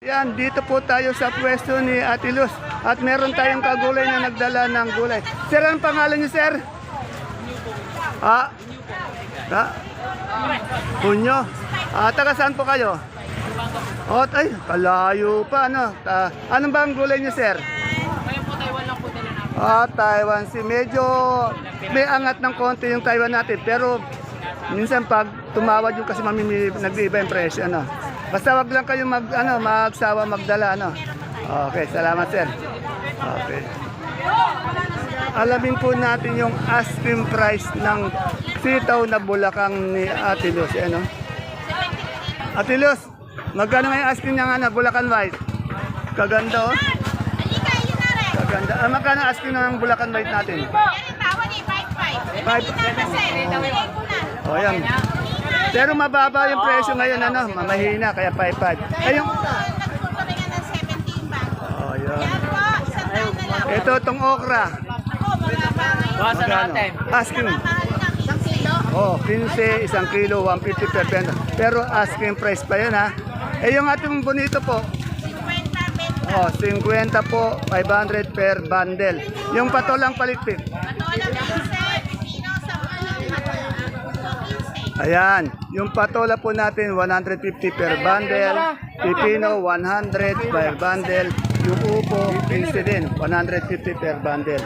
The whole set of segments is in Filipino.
Yan, dito po tayo sa pwesto ni Ate Luz. At meron tayong kagulay na nagdala ng gulay. Sir, ang pangalan niyo, sir? Ah, ah, Punyo. Ah, taga saan po kayo? Oh, ay, kalayo pa, ano? Ta anong ba ang gulay niyo, sir? Ah, Taiwan si medyo may angat ng konti yung Taiwan natin pero minsan pag tumawad yung kasi mamimi nag-iiba yung presyo ano. Basta wag lang kayo mag ano magsawa magdala ano. Okay, salamat sir. Okay. Alamin po natin yung asking price ng sitaw na bulakang ni Ate Luz, ano? Ate Luz, magkano nga yung asking niya nga na bulakan white? Kaganda oh. Kaganda. Ah, magkano asking ng bulakan white natin? Five. O yan. Pero mababa yung presyo ngayon, ano, mamahina, kaya 5-5. Ay, yung, oh, yan. Ito, itong okra. Magkano? natin. Asking. Oh, 15, isang kilo, 150 per bento. Pero asking price pa yan, ha. Eh, yung ating bonito po, oh, 50 po, 500 per bundle. Yung patolang palitpit, Ayan, yung patola po natin 150 per bundle, pipino 100 per bundle, yung upo 15 din, 150 per bundle.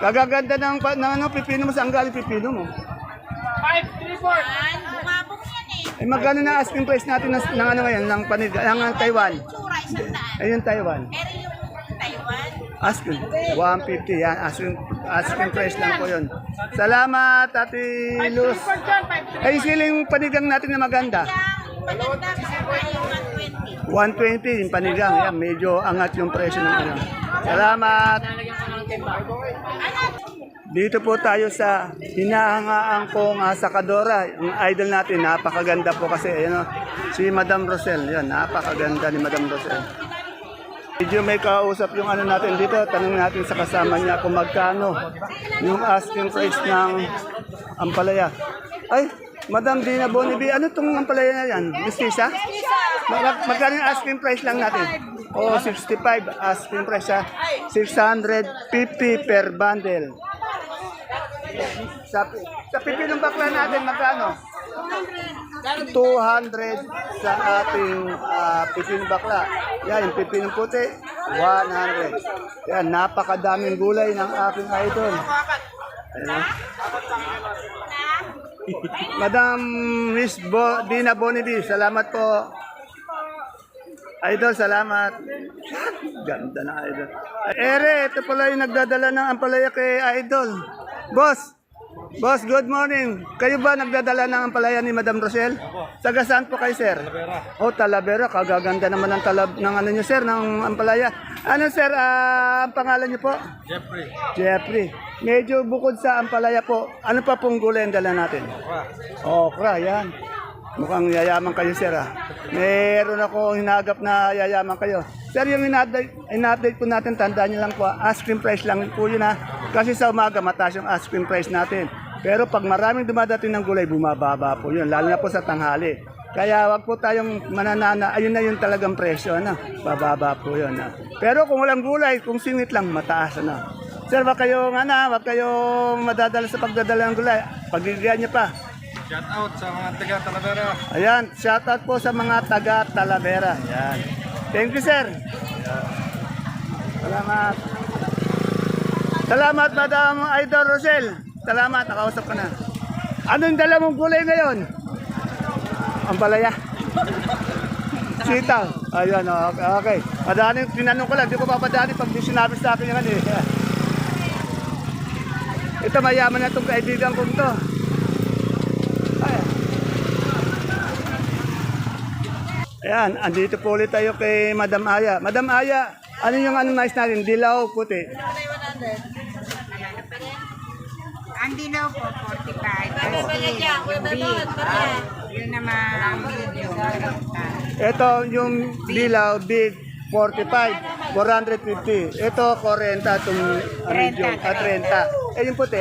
Kagaganda ng, ng ano, pipino mo, saan galing pipino mo? 534. Eh magkano na asking price natin ng, ng ano ngayon, ng panig, ng uh, Taiwan? Ayun Taiwan. Asking, 150 yan, asking, asking price lang po yun. Salamat, Ate Luz. Ay, siling panigang natin na maganda. 120 yung panigang. Yan, medyo angat yung presyo ng ano. Salamat. Dito po tayo sa hinahangaan kong uh, sakadora. Idol natin, napakaganda po kasi. Ayan, oh, si Madam Rosel. Yan, napakaganda ni Madam Rosel. Medyo may kausap yung ano natin dito. Tanong natin sa kasama niya kung magkano yung asking price ng ampalaya. Ay, Madam Dina Bonibi, ano itong ampalaya na yan? Mistisa? Mag magkano yung asking price lang natin? O, oh, 65 asking price ha. 650 per bundle. Sa, sa pipinong bakla natin, magkano? 200 sa ating uh, pipinong bakla. Yan, yung pipinong puti, 100. Yan, napakadaming gulay ng aking idol. Ayan. Madam Miss Bo, Dina Bonibi, salamat po. Idol, salamat. Ganda na idol. Ere, ito pala yung nagdadala ng ampalaya kay idol. Boss, boss, good morning. Kayo ba nagdadala ng ampalaya ni Madam Rosel? Taga saan po kayo, sir? Talavera. Oh, Talavera. Kagaganda naman ng, talab, ng ano nyo, sir, ng ampalaya. Ano, sir, ah, ang pangalan nyo po? Jeffrey, Jeffrey. Medyo bukod sa ampalaya po, ano pa pong gulay ang dala natin? Okra, yan. Mukhang yayaman kayo, sir. Ah. Meron ako hinagap na yayaman kayo. Sir, yung in-update, in-update po natin, tandaan nyo lang po, ah, ice cream price lang po yun ha. Kasi sa umaga, mataas yung ice cream price natin. Pero pag maraming dumadating ng gulay, bumababa po yun, lalo na po sa tanghali. Kaya wag po tayong mananana, ayun na yung talagang presyo, ano? Bababa po yun. ah. Pero kung walang gulay, kung singit lang, mataas, ano? Sir, wag kayong, ano, wag kayong madadala sa pagdadala ng gulay. Pagigyan niyo pa. shout out sa mga taga Talavera. Ayan, shoutout po sa mga taga Talavera. Ayan. Thank you, sir. Salamat. Salamat, Madam Idol Rosel. Salamat, nakausap ka na. Anong dala mong gulay ngayon? Ang palaya. Sitaw. Ayun, okay. okay. Madami, tinanong ko lang, di ko papadali pag di sinabi sa akin yan eh. Ito, mayaman na itong kaibigan kong to. Ayan, andito po ulit tayo kay Madam Aya. Madam Aya, ano yung ano mais natin? Dilaw, puti. Ang dilaw po, 45. Kasi yung big, yun naman ang medium. Ito yung dilaw, big, 45, 450. Ito, 40, itong medium, at 30. Eh, yung puti?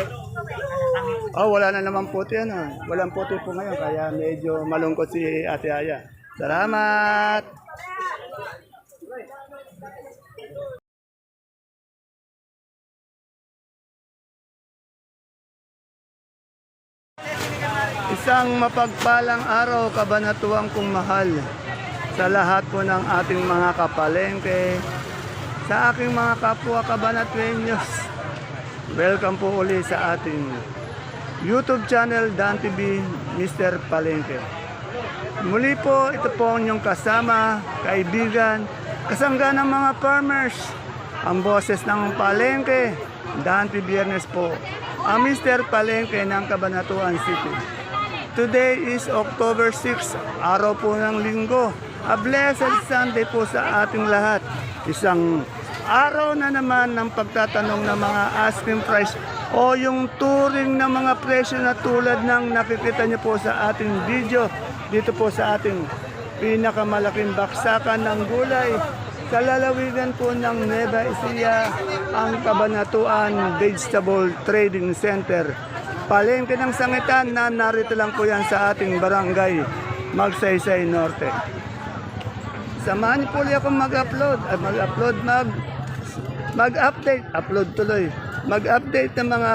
Oh, wala na naman puti ano. Walang puti po ngayon, kaya medyo malungkot si Ate Aya. Salamat! Isang mapagpalang araw, kabanatuang kong mahal sa lahat po ng ating mga kapalengke, sa aking mga kapwa kabanatuenyos. Welcome po uli sa ating YouTube channel Dan TV Mr. Palengke. Muli po, ito po ang inyong kasama, kaibigan, kasangga ng mga farmers, ang boses ng Palengke, Dante Biernes po, ang Mr. Palengke ng Cabanatuan City. Today is October 6, araw po ng linggo. A blessed Sunday po sa ating lahat. Isang araw na naman ng pagtatanong ng mga asking price o yung turing ng mga presyo na tulad ng nakikita niyo po sa ating video dito po sa ating pinakamalaking baksakan ng gulay sa lalawigan po ng Nueva Ecija ang Kabanatuan Vegetable Trading Center. Palengke ng sangitan na narito lang po yan sa ating barangay Magsaysay Norte. Samahan niyo po ulit akong mag-upload at mag-upload, mag, mag-update, upload tuloy, mag-update ng mga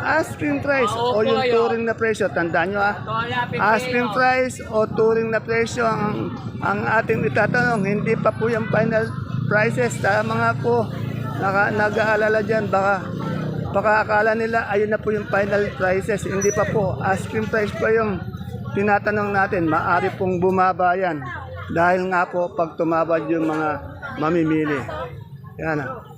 asking price o yung touring na presyo. Tandaan nyo ah, asking price o touring na presyo ang, ang ating itatanong. Hindi pa po yung final prices. Sa mga po naka, nag-aalala dyan, baka baka akala nila ayun na po yung final prices. Hindi pa po. Asking price po yung tinatanong natin. Maari pong bumaba yan. Dahil nga po pag tumabad yung mga mamimili. Yan ah.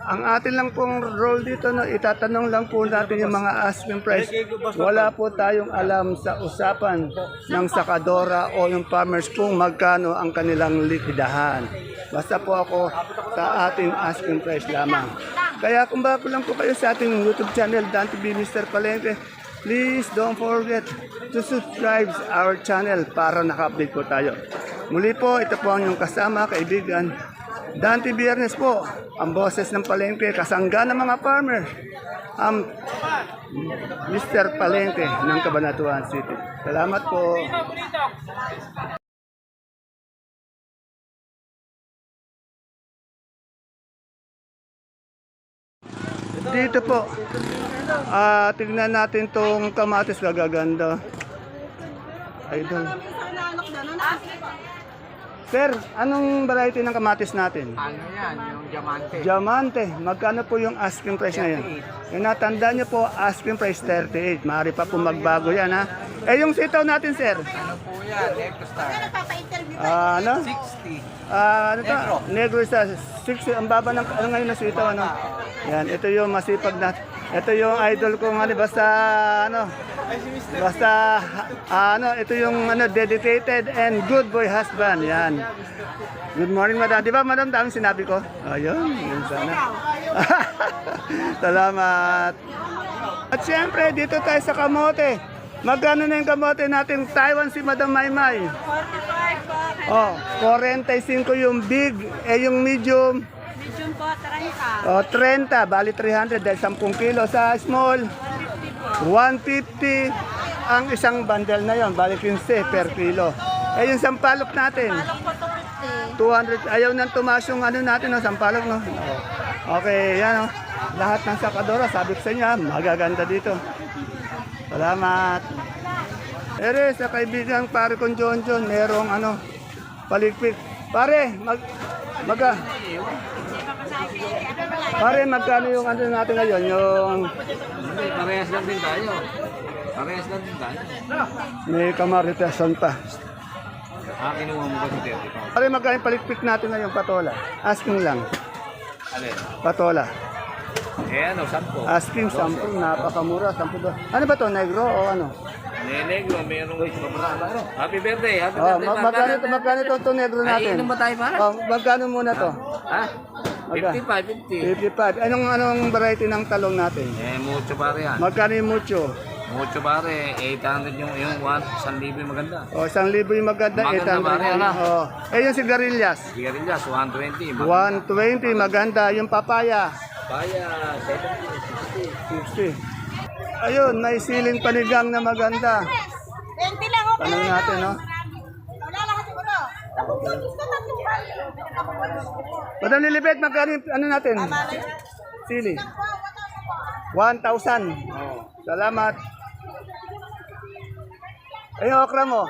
Ang atin lang pong role dito, no, itatanong lang po natin yung mga asking price. Wala po tayong alam sa usapan ng sakadora o yung farmers kung magkano ang kanilang likidahan. Basta po ako sa ating asking price lamang. Kaya kung bago lang po kayo sa ating YouTube channel, Dan TV Mr. Palengke, please don't forget to subscribe our channel para naka-update po tayo. Muli po, ito po ang inyong kasama, kaibigan, Dante Biernes po, ang boses ng Palengke, kasangga ng mga farmer, ang Mr. Palengke ng Cabanatuan City. Salamat po. Dito po, ah tignan natin tong kamatis gagaganda. Idol. Sir, anong variety ng kamatis natin? Ano yan, yung diamante? Diamante, magkano po yung asking price ngayon? Yung natanda niyo po, asking price 38. Maaari pa po magbago yan ha. Eh yung sitaw natin sir, Ano po yan, Ecostar? Nagpapa-interview ah, ano? 60. Ah, ano to? Negro. Negro sa 6, ang baba ng ano ngayon na sitaw ano? Yan, ito yung masipag na ito yung idol ko nga basta ano basta ano ito yung ano dedicated and good boy husband yan Good morning, madam. Di ba, madam, daming sinabi ko? Ayun, yun sana. Salamat. At siyempre, dito tayo sa kamote. Magkano na yung kamote natin? Taiwan si Madam Maymay. 45 po. Oh, 45 yung big, eh yung medium, Medium po, 30. oh, 30, bali 300 dahil 10 kilo. Sa small, 150 ang isang bundle na yon, bali 15 per kilo. Eh yung sampalok natin, Palong po 250. 200, ayaw nang tumaas yung ano natin, no, sampalok, no? Okay, yan, oh. Lahat ng sakadora, sabi ko sa inyo, ah, magaganda dito. Salamat. Ere, sa kaibigan pare kong John John, merong ano, paligpit. Pare, mag, maga, pare, magkano yung ano natin ngayon, yung Hindi, parehas lang din tayo. Parehas lang din tayo. may kamaritesan pa. Ah, kinuha mo ba si Terry? Pare, magkano yung paligpit natin ngayon, patola? Asking lang, Alin? patola. Eh ano, sampo. Asking, 10, napakamura, 10 ba? Ano ba to, negro o ano? Nenegro, merong Happy birthday, happy Oh, birthday. mag magkano ito, magkano ito, ito negro natin? Ay, inom ba tayo para? Oh, magkano muna to? Ha? Magka- 55, 50. 55. Anong anong variety ng talong natin? Eh, mucho pare yan. Magkano yung mucho? Mucho pare, 800 yung yung 1, 1,000 yung maganda. O, 1,000 yung maganda, Maganda, 800 pare, yung, ano? oh. Eh, yung sigarilyas, Sigarilyas, 120. Mag- 120, maganda. Yung papaya, Paya, 70, 60. 60. Ayun, may siling panigang na maganda. 20 lang ako. Tanong natin, no? Wala lang kasi ulo. Tapos yung gusto natin yung Madam Lilibet, magkano ano natin? Sili. 1,000. Oh, salamat. Ay, okra mo.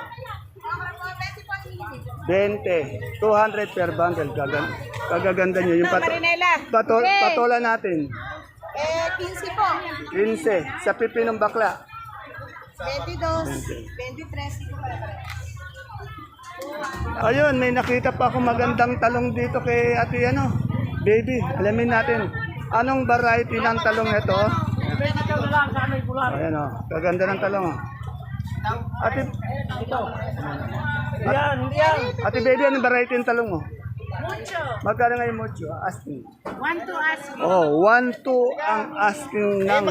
20. 200 per bundle. Gagan kagaganda nyo. Yung pato patol patola natin. Eh, 15 po. 15. Sa pipinong bakla. 22. 23. Ayun, may nakita pa akong magandang talong dito kay ate ano. Baby, alamin natin. Anong variety ng talong ito? Ayan o, kaganda ng talong o. Ate, yan, yan. Ate baby, anong variety ng talong mo? Mucho. Magkano ngayon mucho? Asking. One to us. Oh, 1 2 ang asking ng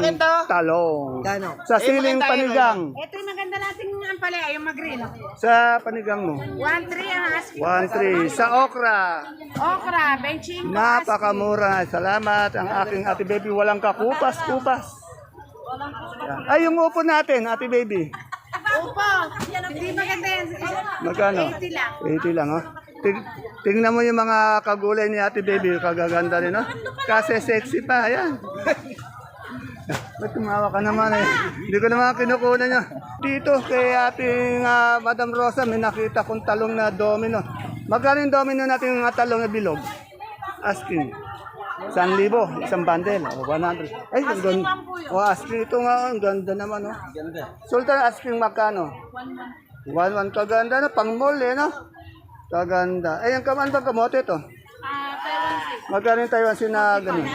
talong. Sa siling panigang. Ito yung maganda nating ampalaya, yung mag-green. Sa panigang mo. 1-3 ang asking. 1 3 Sa okra. Okra, benching. Napakamura. Salamat ang aking ate baby. Walang kakupas-kupas. Ay, yung upo natin, ate baby. Opo, hindi maganda yan. Magkano? 80 lang. 80 lang, oh. Ting- tingnan mo yung mga kagulay ni ate baby. Kagaganda rin, oh. Kasi sexy pa. Ayan. Ba't tumawa ka naman eh? Hindi ko naman kinukunan nyo. Dito kay ating ah, Madam Rosa, may nakita kong talong na domino. Magkano yung domino natin yung talong na bilog? Asking. San libo, isang bundle, o 100. Ay, ang ganda. O, asking ito nga, ang ganda naman, oh. Sultan, asking magkano? 1-1 kaganda na, pang mall eh, no? Kaganda. Eh, yung kaman bang kamote ito? Magkano yung Taiwan sina ganun?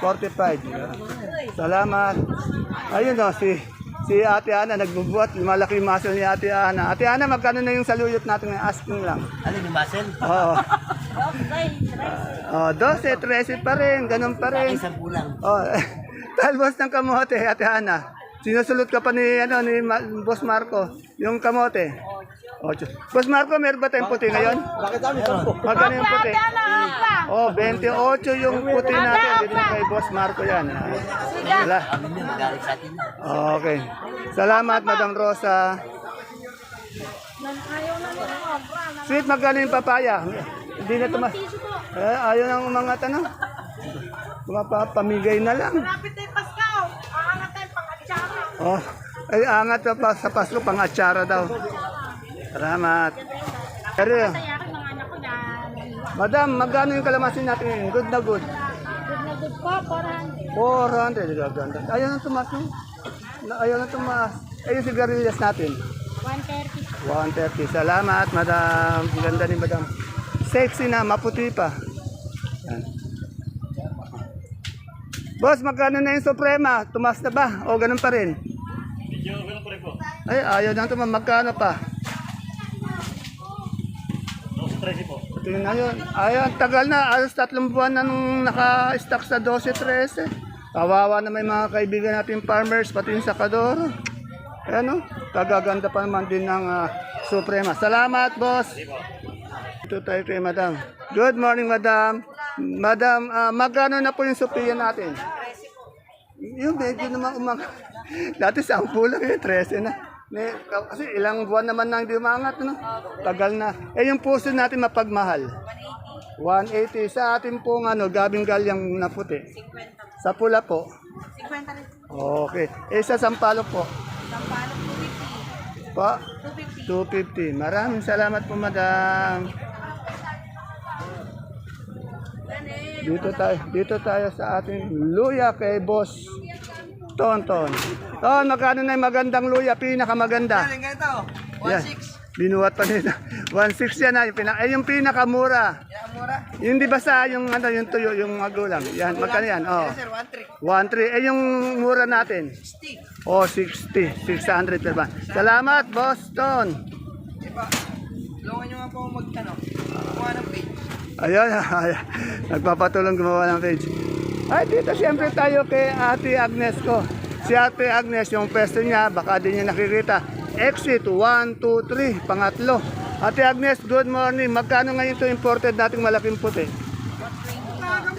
45. Salamat. Ayun o, si si Ate Ana nagbubuhat. Malaki yung muscle ni Ate Ana. Ate Ana, magkano na yung saluyot natin ngayon? Asking lang. Ano yung muscle? Oo. Oh, 12, 13 pa rin. Ganun pa rin. Isang kulang. Oh, talbos ng kamote, Ate Ana. Sinusulot ka pa ni, ano, ni Ma- Boss Marco, yung kamote. Ocho. Boss Marco, meron ba tayong puti ngayon? Bakit kami Magkano yung puti? Oh, 28 yung puti natin. Dito na kay Boss Marco yan. Ah, Wala. Okay. Salamat, Madam Rosa. Sweet, magkano yung papaya? Hindi na tumas. Eh, ayaw ng mga tanong. Pumapamigay na lang. Kapit tayo Paskaw. Aangat tayo pang-atsara. Oh, ay angat na pa sa Pasko pang atsara daw. Salamat. Pero, Kaya ako mga anak ko na madam, magkano yung kalamansin natin ngayon? Good na good. good na good po, 400. 400. Gaganda. Ayaw na tumaas no? Na- Ayaw na tumaas. Ay, yung sigarilyas natin. 130. 130. Salamat, madam. Ang Ganda ni madam. Sexy na, maputi pa. Yan. Boss, magkano na yung Suprema? Tumas na ba? O ganun pa rin? Ay, ayaw na ito. Magkano pa? Tingnan na yun. Ayun, tagal na. Alos tatlong buwan na nung naka-stock sa 12-13. Kawawa na may mga kaibigan natin farmers, pati yung sakadoro. Ayan o, kagaganda pa naman din ng ah, Suprema. Salamat, boss. Ito tayo kay madam. Good morning, madam. Madam, ah, magkano na po yung Sophia natin? Yung medyo naman umang... Dati 10 lang eh, 13 na. May, kasi ilang buwan naman nang di umangat, no? Tagal na. Eh, yung puso natin mapagmahal. 180. Sa atin pong ano, gabing galyang na puti. Sa pula po. 50 rin. Okay. Eh, sa sampalok po. Sampalok, Pa, 250. 250. Maraming salamat po, madam. Dito tayo, dito tayo sa ating luya kay Boss Tonton. Ton, magkano na yung magandang luya? Pinakamaganda. Ganito, Yan. Binuhat pa nila. 1.6 yan ha. Yung, pinaka, eh, yung pinakamura. Yung di ba sa yung, ano, yung tuyo, yung magulang. Yan, magkano yan? Oh. 1.3. Eh, yung mura natin? 60. Oh, 60. 600 per ban. Salamat, Boston. Tulungan nyo nga po mag, ano, kumuha ng page. Ayun, ayan. nagpapatulong gumawa ng page. Ay, dito siyempre tayo kay Ate Agnes ko. Si Ate Agnes, yung pwesto niya, baka din niya nakikita. Exit 1, 2, 3, pangatlo. Ate Agnes, good morning. Magkano ngayon ito imported nating malaking puti?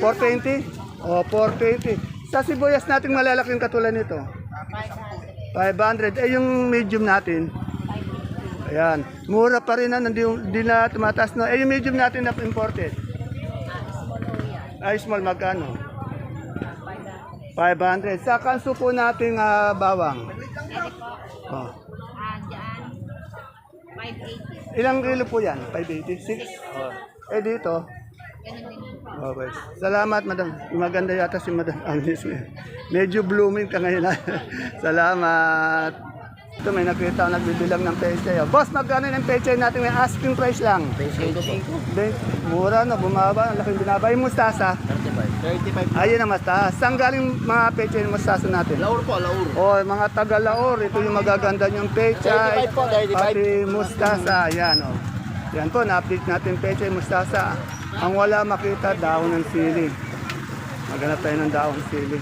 420? O, 420. Sa sibuyas nating malalaking katulad nito? 500. Eh, yung medium natin? Ayan. Mura pa rin na, hindi, hindi na tumataas na. Eh, yung medium natin na imported? Ay, small magkano? 500. Sa kanso po nating ah, bawang. Oh. Ah, dyan. 580. Ilang kilo po yan? 586? Eh dito? Ganun din. Okay. Salamat, madam. Maganda yata si madam Agnes. ngayon. Medyo blooming ka ngayon. ah. Salamat. Ito may nakita ako nagbibilang ng peche. Oh. Boss, magkano yung peche natin? May asking price lang. 25. Mura na, bumaba. Ang laking binaba. Yung mustasa? 35. Ayun ang mustasa. Saan galing mga peche yung mustasa natin? Laur po, laur. Oh, mga taga Laor, ito yung magaganda yung pecha. 35 po, 35. Pati mustasa, yan oh. Yan po, na-update natin pecha yung mustasa. Ang wala makita, daon ng sili. Maghanap tayo ng daon ng sili.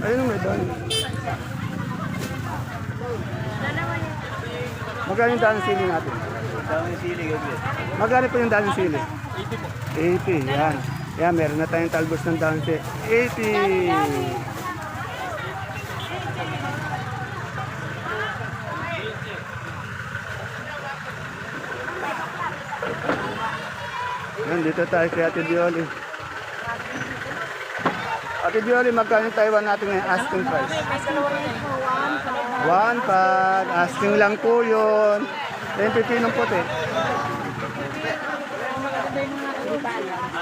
Ayun, may daon. Magkano yung ng sili natin? Dami sili, gabi. Magkano po yung daon ng sili? 80 yan. Yan, meron na tayong talbos ng daon si 80. Yan, dito tayo kay Ate Dioli. Ate Dioli, magkano yung Taiwan natin ngayon asking price? One pad. Asking lang po yun. Yung pipinong puti.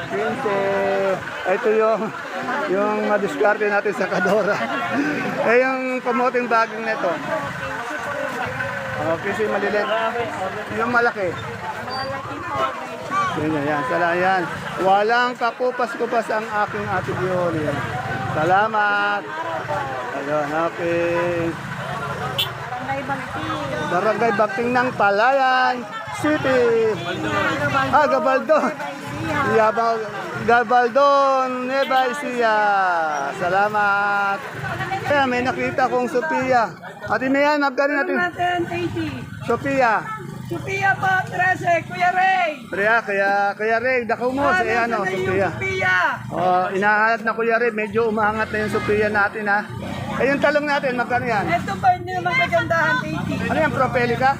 15. Ito yung yung madiskarte natin sa Kadora. eh yung kamoting baging nito. Okay, si malilit. Yung malaki. Yan, yan, yan. Sala, yan. Walang kakupas-kupas ang aking ate Bioli. Salamat. Ayun, okay. Barangay Bakting ng Palayan City. Ah, Gabaldon. Yabang Gabaldon, Nueva Ecija. Salamat. Kaya may nakita kong Sophia. Ate Mayan, magkano natin? natin 80. Sophia. Sophia po, 13. Kuya Ray. Kaya, kaya, kaya Ray, dako mo sa ano, na yung Sophia. Sophia. Oh, inahanap na Kuya Ray, medyo umangat na yung Sophia natin ha. Eh, yung talong natin, magkano yan? Ito ba hindi naman kagandahan 80? Ano yan, Propelica?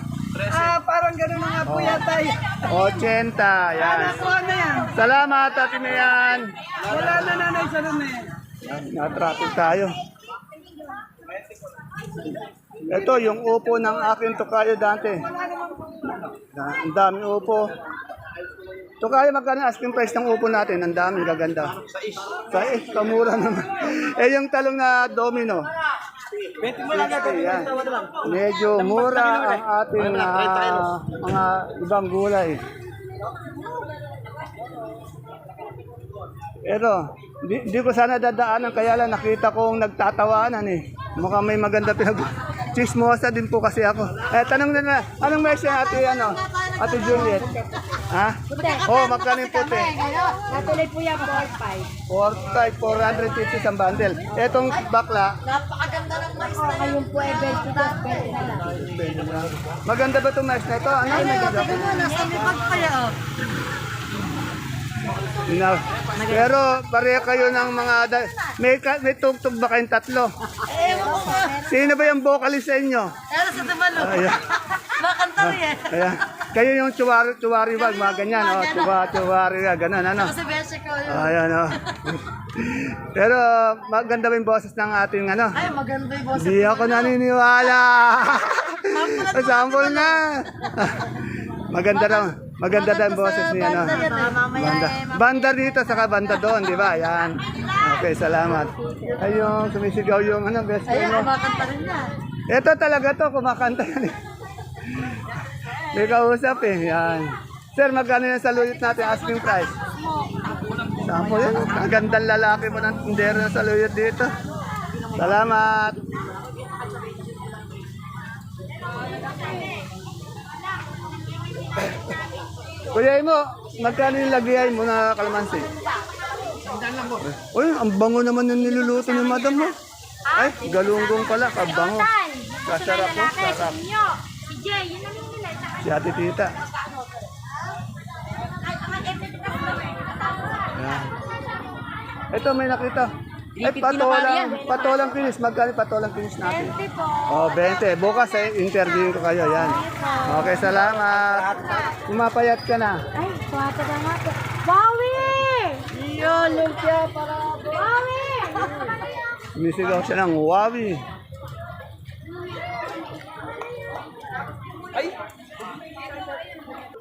Ah, parang gano'n nga po yata. eh. 80, yan. Nakuha na yan. Salamat, Ate Mayan. Wala na nanay sa lume. Na-traffic tayo. Ito, yung upo ng aking tukayo dante. Ang daming upo. Tukayo, magkano asking price ng upo natin? Ang dami, gaganda. Sa eh, kamura naman. eh, yung talong na domino. 20 mo lang. Yan. Medyo mura ang ating ah, mga ibang gulay. Pero, di, di ko sana dadaanan kaya lang nakita kong nagtatawanan eh. Mukhang may maganda pinag... Chismosa din po kasi ako. Eh, tanong na na, anong siya ate, ano? Ate Juliet? Ha? Oh, magkano yung puti? Natuloy po yan, 4-5. 4, 450 sa bundle. Etong bakla, Ngayon po, eh, 20 to 20 na lang. maganda ba itong mais na ito? Ano yung maganda? nasa lipag pa yan. Na, pero pareha kayo ng mga da- may ka- may tugtog ba kayong tatlo? Sino ba yung vocalist sa inyo? Pero sa tumalo. Ayan. Bakanta rin. Ayan. Kayo yung chuwari, chuwari wag, mga ganyan, oh, chuwa, chuwari wag, ganun, ano? Sa beses ko yun. Ayan, oh. Pero maganda ba yung boses ng ating, ano? Ay, maganda yung boss. Hindi ako naniniwala. Sample na. maganda daw. Maganda daw ang boses niya, no? Banda. eh. Banda dito, saka banda doon, di ba? Yan. Okay, salamat. Ayun, sumisigaw yung ano, best friend mo. Ayun, kumakanta rin niya. Ito talaga to, kumakanta yan. May kausap eh, yan. Sir, magkano yan sa luyot natin, asking price? Sampo yan. Ang gandang lalaki mo ng tindero na sa luyot dito. Salamat. Kuya mo, magkano yung lagyan mo na kalamansi? Uy, ang bango naman yung niluluto ni madam mo. Ay, galunggong pala, kabango. Kasarap po, sarap. Yun ang nila. Si ate tita. Yan. Ito may nakita. Ay, patolang, patolang finish. Magkano patolang finish natin? 20 po. Oh, 20. Bukas eh, interview ko kayo. Yan. Okay, salamat. Pumapayat ka na. Ay, kwata na nga po. Bawi! Iyo, lumpia para. Bawi! Sumisigaw siya ng Huawei.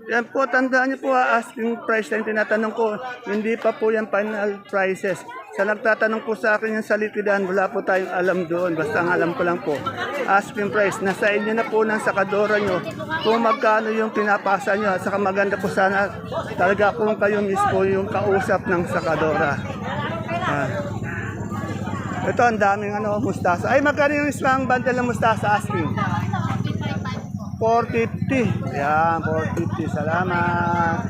Yan po, tandaan niyo po, ah, asking price na yung tinatanong ko, hindi pa po yan final prices. Sa nagtatanong po sa akin yung sa likidan, wala po tayong alam doon. Basta ang alam ko lang po, asking price. Nasa inyo na po ng sakadora nyo kung magkano yung pinapasa nyo. At saka maganda po sana talaga kung kayo mismo yung kausap ng sakadora. Yan. Ito, ang daming ano, mustasa. Ay, magkano yung isang bundle ng mustasa asking? 450. Yan, 450. Salamat.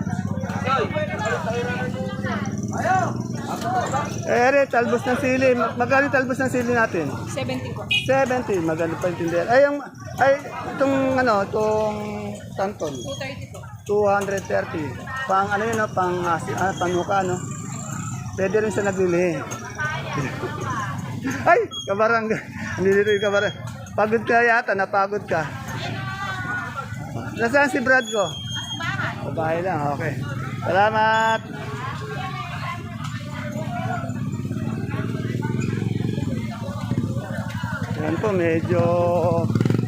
Ere, talbos ng sili. Mag- Magkano talbos ng sili natin? 70 po. 70. Maganda pa yung tindera. Ay, yung, ay, itong, ano, itong tanton. 230 po. 230. Pang, ano yun, no? pang, ah, si- ah, panuka, no? Pwede rin sa nagbili. Ay, kabarang. Hindi dito yung kabarang. Pagod ka yata, napagod ka. Nasaan si Brad ko? Babae lang, okay. Salamat. Yan po, medyo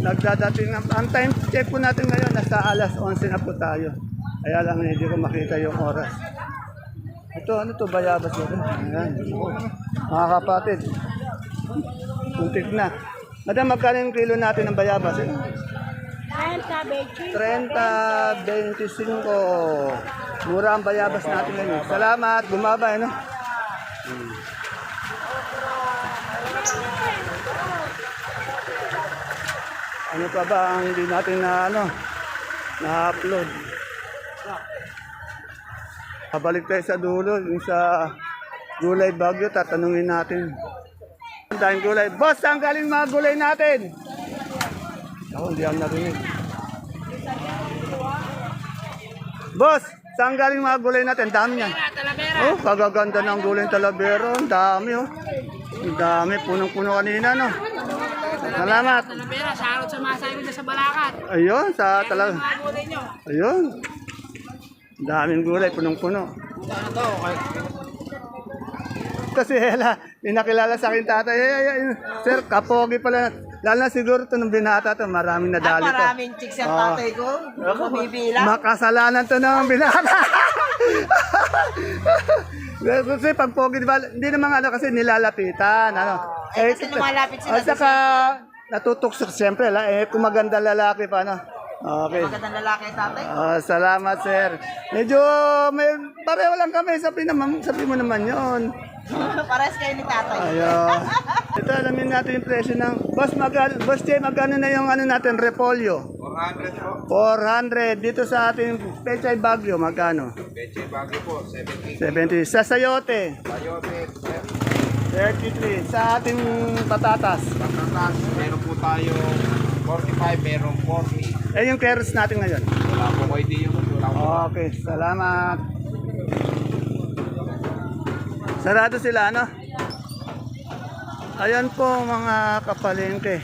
nagdadating. Ang, ang time check po natin ngayon, nasa alas 11 na po tayo. Kaya lang hindi ko makita yung oras. Ito, ano to, bayabas ito. Ayan. Oh. Mga kapatid. Puntik na. Madam, magkano yung kilo natin ng bayabas? Eh? 30, Bechi. 30, 25. Mura ang bayabas natin ngayon. Salamat, bumaba, ano? Hmm. Ano pa ba ang hindi natin na ano na-upload? Pabalik tayo sa dulo, yung sa gulay bagyo, tatanungin natin. Ang daming gulay. Boss, saan galing mga gulay natin? Ako, hindi ako narinig. Boss, saan galing mga gulay natin? Dami yan. Oh, kagaganda ng gulay ng Talavera. Ang dami, oh. Ang dami, punong-puno kanina, no? Salamat. Talavera, shoutout sa mga sayo sa Balakat. Ayun, sa nyo. Ayun. Ang daming gulay, punong-puno. Kasi hela, inakilala sa akin tatay. Ay, ay, ay, sir, kapogi pala. Lalo na siguro ito nung binata to, maraming nadali to. Maraming chicks ang Oo. tatay ko. Bumibila. Makasalanan to ng binata. kasi pag pogi, di ba, hindi naman ano kasi nilalapitan. Ano. Eh, kasi lumalapit sila At saka, natutuksok siyempre, la, eh, kung maganda lalaki pa, ano. Okay. Magandang lalaki tatay. Ah, salamat, sir. Medyo, may, pareho lang kami. Sabi, naman, sabi mo naman yon. Pares kayo ni tatay. Ayun. Ito, alamin natin yung presyo ng... Boss, magkano, Boss Jay, magkano na yung ano natin, repolyo? 400 po. 400. Dito sa ating Pechay Bagyo, magkano? Leche bagyo po, 70. 70. Sa sayote, Sayote, 33. Sa ating patatas. patatas, meron po tayo 45, meron 40. Eh, yung carrots natin ngayon. Wala po kayo di yung. Okay, salamat. Sarado sila, ano? Ayan po mga kapalengke,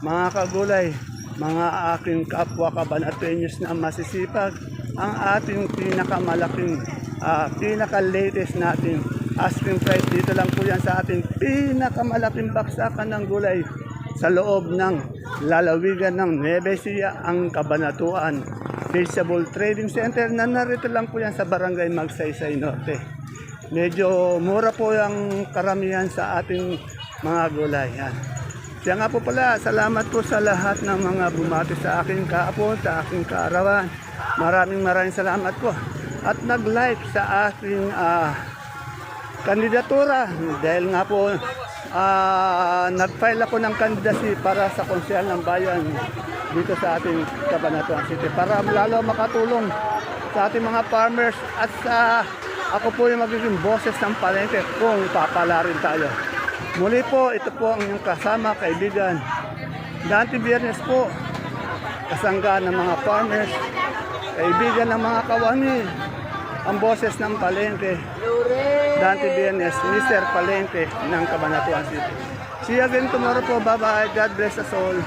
mga kagulay, mga aking kapwa kabanatenyos na masisipag, ang ating pinakamalaking, ah, pinaka-latest natin asking price dito lang po yan sa ating pinakamalaking baksakan ng gulay sa loob ng lalawigan ng Nueva Ecija, ang Kabanatuan Vegetable Trading Center na narito lang po yan sa Barangay Magsaysay Norte. Medyo mura po yung karamihan sa ating mga gulay. Yan. Kaya nga po pala, salamat po sa lahat ng mga bumati sa aking kaapon, sa aking kaarawan. Maraming maraming salamat po. At nag-like sa aking ah, kandidatura dahil nga po ah, nag-file ako ng candidacy para sa konsyal ng bayan dito sa ating Cabanatuan City para lalo makatulong sa ating mga farmers at sa ako po yung magiging boses ng palengke kung papala rin tayo. Muli po, ito po ang inyong kasama, kaibigan. Dante Biernes po, kasangga ng mga farmers, kaibigan ng mga kawani, ang boses ng Palente Dante Bienes Mr. Palente ng Cabanatuan City. See you again tomorrow po. Bye bye God bless us all.